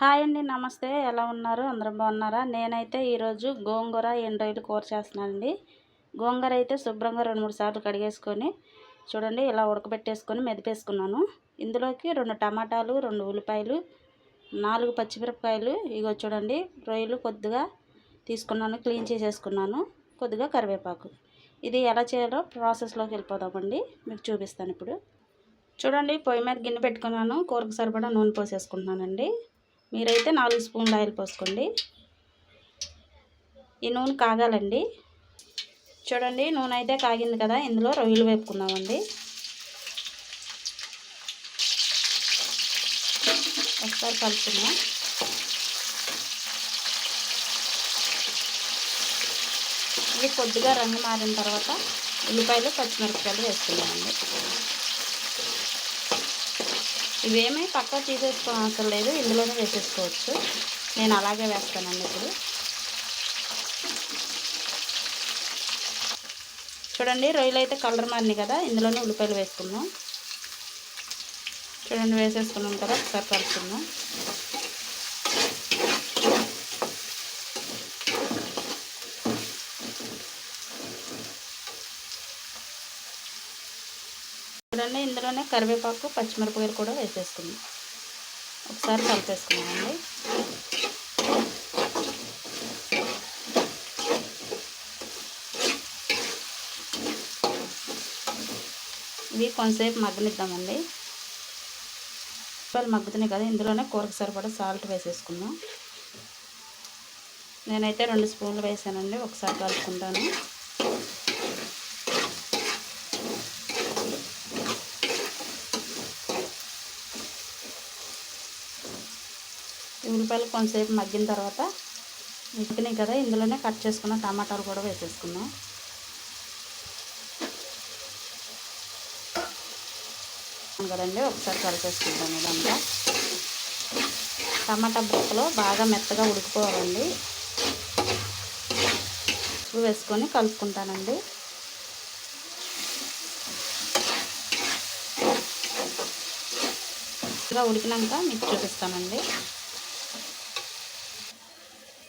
Hi అండి నమస్తే. ఎలా ఉన్నారు? అందరూ బాగున్నారా? నేనైతే ఈరోజు గోంగూర ఎండొయ్యలు కూర చేస్తున్నానండి. గోంగూర అయితే శుభ్రంగా రెండు మూడు సార్లు కడిగేసుకొని చూడండి ఇలా ఉడకబెట్టేసుకొని మెదిపేసుకున్నాను. ఇందులోకి రెండు టమాటాలు రెండు ఉల్లిపాయలు నాలుగు పచ్చిమిరపకాయలు ఇగో చూడండి రొయ్యలు కొద్దిగా తీసుకున్నాను క్లీన్ చేసేసుకున్నాను కొద్దిగా కరివేపాకు. ఇది ఎలా చేయాలో ప్రాసెస్లోకి వెళ్ళిపోదామండి. మీకు చూపిస్తాను ఇప్పుడు. చూడండి పొయ్యి మీద గిన్నె పెట్టుకున్నాను కూరకు సరిపడా నూనె పోసేసుకుంటున్నానండి. మీరైతే నాలుగు స్పూన్ల ఆయిల్ పోసుకోండి. ఈ నూనె కాగాలండి. చూడండి నూనె అయితే కాగింది కదా ఇందులో రొయ్యలు వేపుకుందామండి. ఒకసారి కలుపుకుందాం. ఇవి కొద్దిగా రంగు మారిన తర్వాత ఉల్లిపాయలు పచ్చిమిరపకాయలు వేసుకుందామండి. ఇవేమీ పక్క తీసేసుకోవడం అవసరం లేదు ఇందులోనే వేసేసుకోవచ్చు. నేను అలాగే వేస్తానండి ఇప్పుడు. చూడండి రొయ్యలు అయితే కలర్ మారినాయి కదా. ఇందులోనే ఉల్లిపాయలు వేసుకుందాం. చూడండి వేసేసుకున్నాం కదా. ఒకసారి కలుపుకుందాం. చూడండి ఇందులోనే కరివేపాకు పచ్చిమిరపకాయలు కూడా వేసేసుకుందాం. ఒకసారి కలిపేసుకున్నామండి ఇవి కొంతసేపు మగ్గనిద్దామండి. ఉల్లిపాయలు మగ్గుతున్నాయి కదా ఇందులోనే కూరకు సరిపడా సాల్ట్ వేసేసుకుందాం. నేనైతే రెండు స్పూన్లు వేసానండి ఒకసారి కలుపుకుంటాను. ఉల్లిపాయలు కొంతసేపు మగ్గిన తర్వాత మగ్గినాయి కదా ఇందులోనే కట్ చేసుకున్న టమాటాలు కూడా వేసేసుకుందాం. కదండి ఒకసారి కలిపేసుకుంటాం ఇదంతా. టమాటా బుక్కలు బాగా మెత్తగా ఉడికిపోవాలండి. ఉప్పు వేసుకొని కలుపుకుంటానండి. ఉడికినాక మీకు చూపిస్తానండి.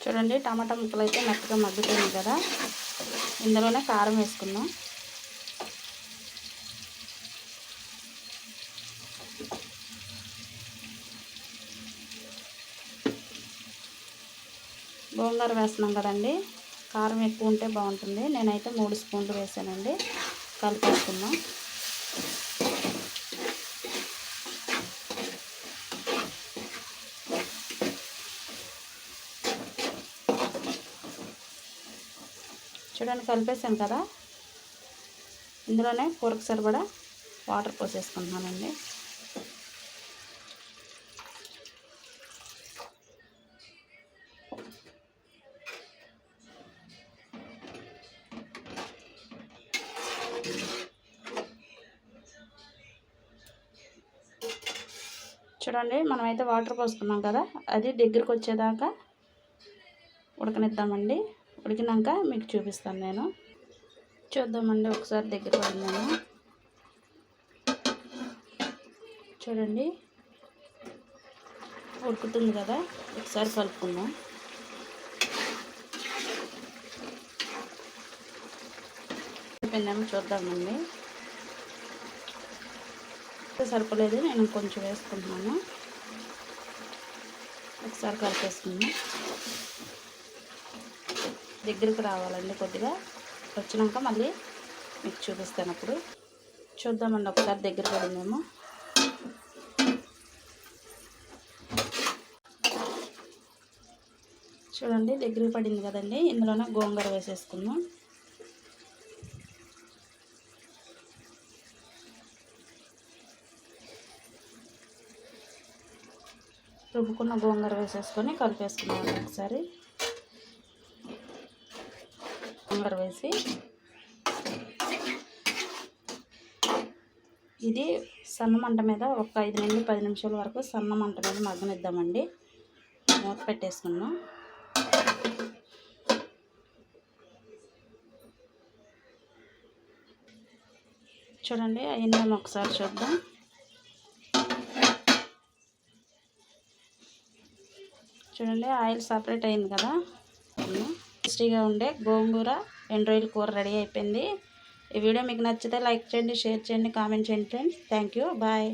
చూడండి టమాటా ముక్కలు అయితే మెత్తగా మగ్గుతుంది కదా. ఇందులోనే కారం వేసుకుందాం. గోంగూర వేస్తున్నాం కదండి. కారం ఎక్కువ ఉంటే బాగుంటుంది. నేనైతే మూడు స్పూన్లు వేసానండి. కలిపేసుకుందాం. చూడండి కలిపేసాను కదా. ఇందులోనే కూరకు సరిపడా వాటర్ పోసేసుకుంటున్నానండి. చూడండి మనమైతే వాటర్ పోసుకున్నాం కదా. అది దగ్గరికి వచ్చేదాకా ఉడకనిద్దామండి. ఉడికినాక మీకు చూపిస్తాను నేను. చూద్దామండి ఒకసారి దగ్గర పడినాను. చూడండి. ఉడుకుతుంది కదా? ఒకసారి కలుపుకుందాం. అయిపోయిందేమో చూద్దామండి. సరిపోలేదు నేను కొంచెం వేసుకుంటున్నాను. ఒకసారి కలిపేసుకుందాం. దగ్గరికి రావాలండి కొద్దిగా. వచ్చినాక మళ్ళీ మీకు చూపిస్తాను అప్పుడు. చూద్దామండి ఒకసారి దగ్గర పడిందేమో. చూడండి దగ్గరికి పడింది కదండి. ఇందులోనే గోంగూర వేసేసుకుందాం. రుబ్బుకున్న గోంగూర వేసేసుకొని కలిపేసుకున్నాం ఒకసారి. గోంగూర వేసి. ఇది సన్న మంట మీద ఒక ఐదు నుండి పది నిమిషాల వరకు సన్న మంట మీద మగ్గనిద్దామండి. మూత పెట్టేసుకున్నాం చూడండి అయిందేమో ఒకసారి చూద్దాం. చూడండి ఆయిల్ సపరేట్ అయింది కదా. టేస్టీగా ఉండే గోంగూర ఎండ్రాయిల్ కూర రెడీ అయిపోయింది. ఈ వీడియో మీకు నచ్చితే లైక్ చేయండి షేర్ చేయండి కామెంట్ చేయండి ఫ్రెండ్స్. Thank you. బాయ్.